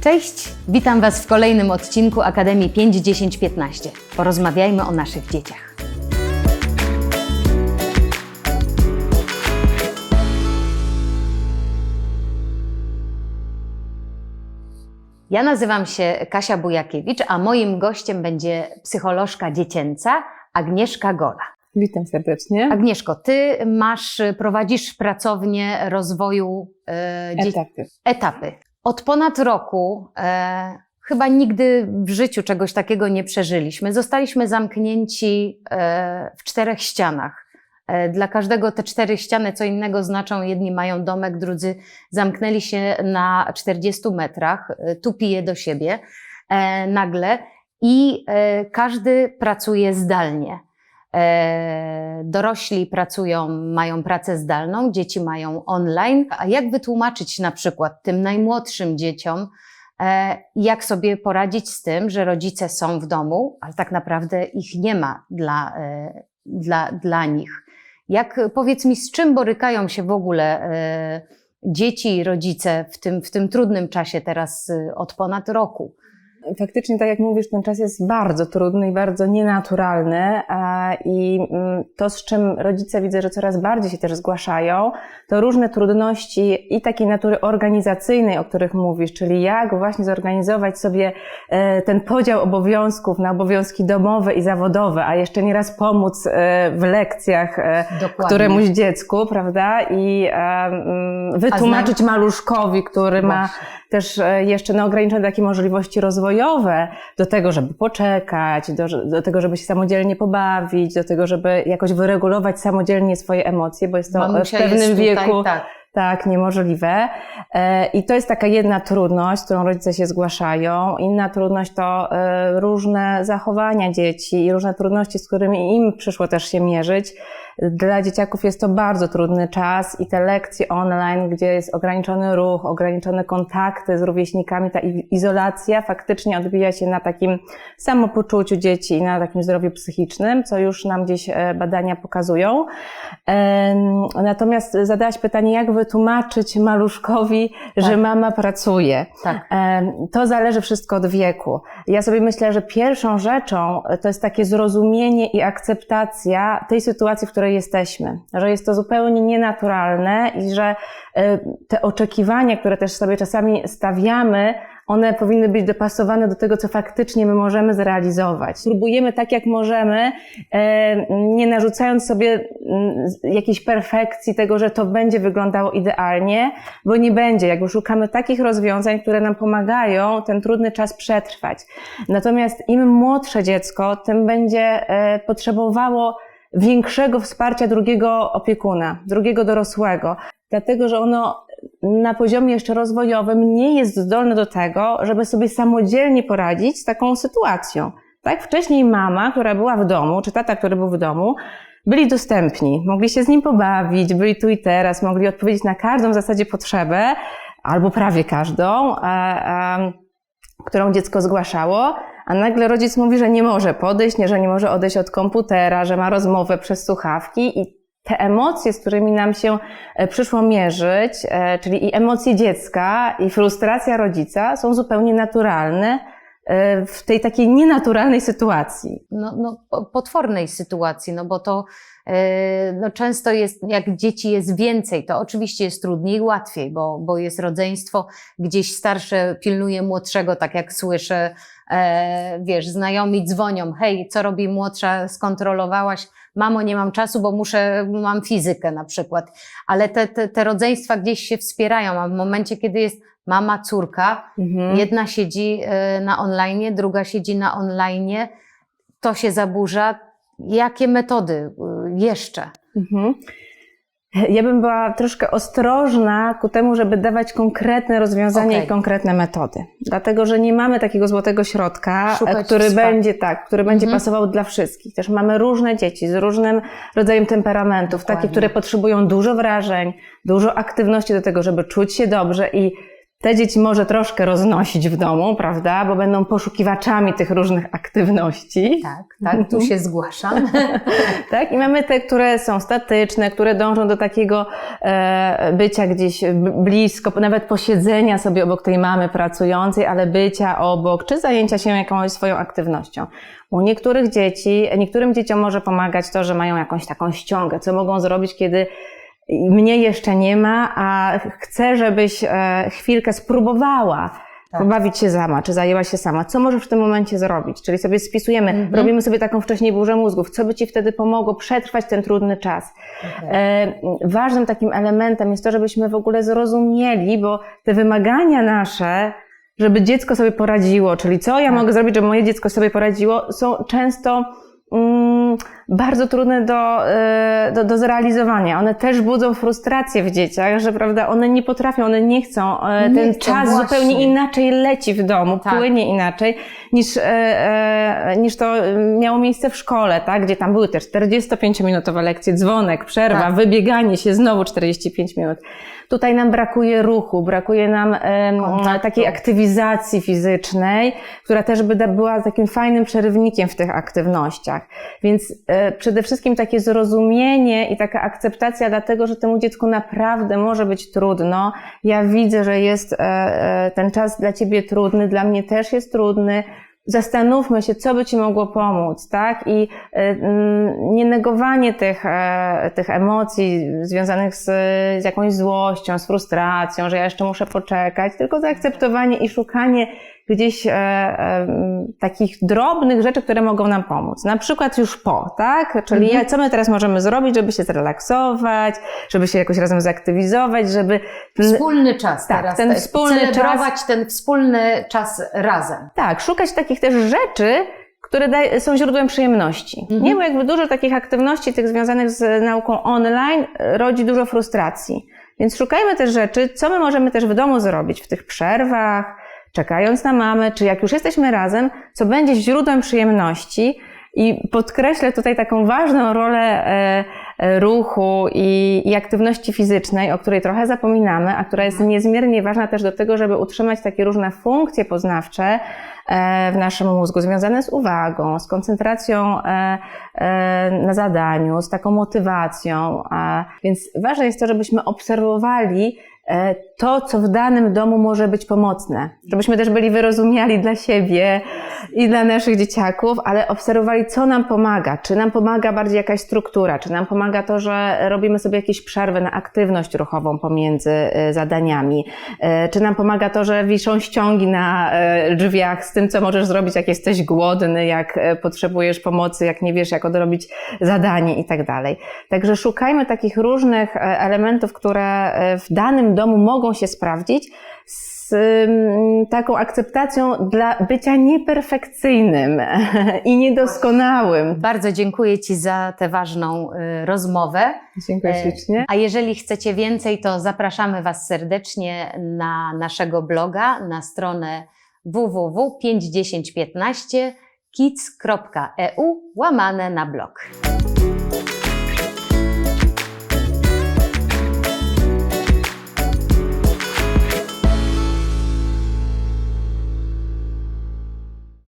Cześć, witam Was w kolejnym odcinku Akademii 5, 10, 15. Porozmawiajmy o naszych dzieciach. Ja nazywam się Kasia Bujakiewicz, a moim gościem będzie psycholożka dziecięca Agnieszka Gola. Witam serdecznie. Agnieszko, ty masz, prowadzisz pracownię rozwoju e, dzie- Etapy. etapy. Od ponad roku e, chyba nigdy w życiu czegoś takiego nie przeżyliśmy. Zostaliśmy zamknięci e, w czterech ścianach. E, Dla każdego te cztery ściany co innego znaczą. Jedni mają domek, drudzy zamknęli się na 40 metrach, e, tu pije do siebie e, nagle i e, każdy pracuje zdalnie. E, Dorośli pracują, mają pracę zdalną, dzieci mają online. A jak wytłumaczyć na przykład tym najmłodszym dzieciom, e, jak sobie poradzić z tym, że rodzice są w domu, ale tak naprawdę ich nie ma dla, e, dla, dla nich? Jak powiedz mi, z czym borykają się w ogóle dzieci i rodzice w tym, w tym trudnym czasie teraz e, od ponad roku? Faktycznie, tak jak mówisz, ten czas jest bardzo trudny i bardzo nienaturalny a, i mm, to, z czym rodzice widzę, że coraz bardziej się też zgłaszają, to różne trudności i takiej natury organizacyjnej, o których mówisz, czyli jak właśnie zorganizować sobie e, ten podział obowiązków na obowiązki domowe i zawodowe, a jeszcze nieraz pomóc e, w lekcjach e, Dokładnie. któremuś dziecku, prawda? I mm, wytłumaczyć maluszkowi, który ma też jeszcze no, ograniczone takie możliwości rozwojowe do tego, żeby poczekać, do, do tego, żeby się samodzielnie pobawić, do tego, żeby jakoś wyregulować samodzielnie swoje emocje, bo jest to e, w Mamusia pewnym wieku Tutaj, tak. tak niemożliwe. E, I to jest taka jedna trudność, z którą rodzice się zgłaszają. Inna trudność to e, różne zachowania dzieci i różne trudności, z którymi im przyszło też się mierzyć. Dla dzieciaków jest to bardzo trudny czas i te lekcje online, gdzie jest ograniczony ruch, ograniczone kontakty z rówieśnikami, ta izolacja faktycznie odbija się na takim samopoczuciu dzieci i na takim zdrowiu psychicznym, co już nam gdzieś e, badania pokazują. Natomiast zadałaś pytanie, jak wytłumaczyć maluszkowi, że Tak. mama pracuje. tak. To zależy wszystko od wieku. Ja sobie myślę, że pierwszą rzeczą e, to jest takie zrozumienie i akceptacja tej sytuacji, w której jesteśmy. Że jest to zupełnie nienaturalne i że e, te oczekiwania, które też sobie czasami stawiamy, one powinny być dopasowane do tego, co faktycznie my możemy zrealizować. Próbujemy tak, jak możemy, e, nie narzucając sobie mm, jakiejś perfekcji tego, że to będzie wyglądało idealnie, bo nie będzie. Jakby szukamy takich rozwiązań, które nam pomagają ten trudny czas przetrwać. Natomiast im młodsze dziecko, tym będzie e, potrzebowało większego wsparcia drugiego opiekuna, drugiego dorosłego, dlatego że ono na poziomie jeszcze rozwojowym nie jest zdolne do tego, żeby sobie samodzielnie poradzić z taką sytuacją. Tak? Wcześniej mama, która była w domu, czy tata, który był w domu, byli dostępni, mogli się z nim pobawić, byli tu i teraz, mogli odpowiedzieć na każdą w zasadzie potrzebę, albo prawie każdą, e, e, którą dziecko zgłaszało, a nagle rodzic mówi, że nie może podejść, nie, że nie może odejść od komputera, że ma rozmowę przez słuchawki i te emocje, z którymi nam się e, przyszło mierzyć, e, czyli i emocje dziecka, i frustracja rodzica są zupełnie naturalne e, w tej takiej nienaturalnej sytuacji. no, no, po- potwornej sytuacji, no bo to no, często jest, jak dzieci jest więcej, to oczywiście jest trudniej łatwiej, bo, bo jest rodzeństwo, gdzieś starsze pilnuje młodszego, tak jak słyszę, e, wiesz, znajomi dzwonią, hej, co robi młodsza, skontrolowałaś, mamo, nie mam czasu, bo muszę, mam fizykę na przykład, ale te, te, te rodzeństwa gdzieś się wspierają, a w momencie, kiedy jest mama, córka, Mhm. Jedna siedzi e, na online, druga siedzi na online, to się zaburza. Jakie metody y, jeszcze? Mhm. Ja bym była troszkę ostrożna ku temu, żeby dawać konkretne rozwiązania Okej. i konkretne metody. Dlatego, że nie mamy takiego złotego środka, Szukać e, który wsparcia. będzie tak, który będzie Mhm. pasował dla wszystkich. Też mamy różne dzieci z różnym rodzajem temperamentów, Dokładnie. takie, które potrzebują dużo wrażeń, dużo aktywności do tego, żeby czuć się dobrze i te dzieci może troszkę roznosić w domu, prawda? Bo będą poszukiwaczami tych różnych aktywności. Tak, tak, tu się zgłaszam. Tak? I mamy te, które są statyczne, które dążą do takiego e, bycia gdzieś blisko, nawet posiedzenia sobie obok tej mamy pracującej, ale bycia obok, czy zajęcia się jakąś swoją aktywnością. U niektórych dzieci, niektórym dzieciom może pomagać to, że mają jakąś taką ściągę, co mogą zrobić, kiedy mnie jeszcze nie ma, a chcę, żebyś e, chwilkę spróbowała Tak. pobawić się sama, czy zajęła się sama. Co możesz w tym momencie zrobić? Czyli sobie spisujemy, Mhm. robimy sobie taką wcześniej burzę mózgów. Co by Ci wtedy pomogło przetrwać ten trudny czas? E, ważnym takim elementem jest to, żebyśmy w ogóle zrozumieli, bo te wymagania nasze, żeby dziecko sobie poradziło, czyli co ja Tak. mogę zrobić, żeby moje dziecko sobie poradziło, są często bardzo trudne do, e, do, do zrealizowania. One też budzą frustrację w dzieciach, że prawda, one nie potrafią, one nie chcą. E, Nie ten chcą, czas właśnie. zupełnie inaczej leci w domu, Tak. płynie inaczej niż, e, niż to miało miejsce w szkole, tak? gdzie tam były te 45-minutowe lekcje, dzwonek, przerwa, Tak. wybieganie się, znowu 45 minut. Tutaj nam brakuje ruchu, brakuje nam takiej aktywizacji fizycznej, która też by była takim fajnym przerywnikiem w tych aktywnościach. Więc e, przede wszystkim takie zrozumienie i taka akceptacja dlatego, że temu dziecku naprawdę może być trudno. Ja widzę, że jest e, e, ten czas dla ciebie trudny, dla mnie też jest trudny. Zastanówmy się, co by Ci mogło pomóc, tak? I mm, nie negowanie tych, tych emocji związanych z, z jakąś złością, z frustracją, że ja jeszcze muszę poczekać, tylko zaakceptowanie i szukanie gdzieś e, e, takich drobnych rzeczy, które mogą nam pomóc. Na przykład już po, tak? Czyli Mhm. co my teraz możemy zrobić, żeby się zrelaksować, żeby się jakoś razem zaktywizować, żeby Wspólny czas Tak, teraz. ten wspólny celebrować ten wspólny czas razem. Tak, szukać takich też rzeczy, które daj, są źródłem przyjemności. Mhm. Nie, bo jakby dużo takich aktywności, tych związanych z nauką online, rodzi dużo frustracji. Więc szukajmy też rzeczy, co my możemy też w domu zrobić w tych przerwach, czekając na mamę, czy jak już jesteśmy razem, co będzie źródłem przyjemności. I podkreślę tutaj taką ważną rolę e, e, ruchu i, i aktywności fizycznej, o której trochę zapominamy, a która jest niezmiernie ważna też do tego, żeby utrzymać takie różne funkcje poznawcze e, w naszym mózgu, związane z uwagą, z koncentracją na zadaniu, z taką motywacją. Więc ważne jest to, żebyśmy obserwowali to, co w danym domu może być pomocne. Żebyśmy też byli wyrozumiali dla siebie i dla naszych dzieciaków, ale obserwowali, co nam pomaga. Czy nam pomaga bardziej jakaś struktura, czy nam pomaga to, że robimy sobie jakieś przerwy na aktywność ruchową pomiędzy e, zadaniami, E, czy nam pomaga to, że wiszą ściągi na e, drzwiach z tym, co możesz zrobić, jak jesteś głodny, jak e, potrzebujesz pomocy, jak nie wiesz, jak odrobić zadanie i tak dalej. Także szukajmy takich różnych e, elementów, które e, w danym domu mogą się sprawdzić z mm, taką akceptacją dla bycia nieperfekcyjnym i niedoskonałym. Bardzo dziękuję Ci za tę ważną y, rozmowę. Dziękuję E, ślicznie. A jeżeli chcecie więcej, to zapraszamy Was serdecznie na naszego bloga, na stronę www.51015 kids.eu łamane na blog.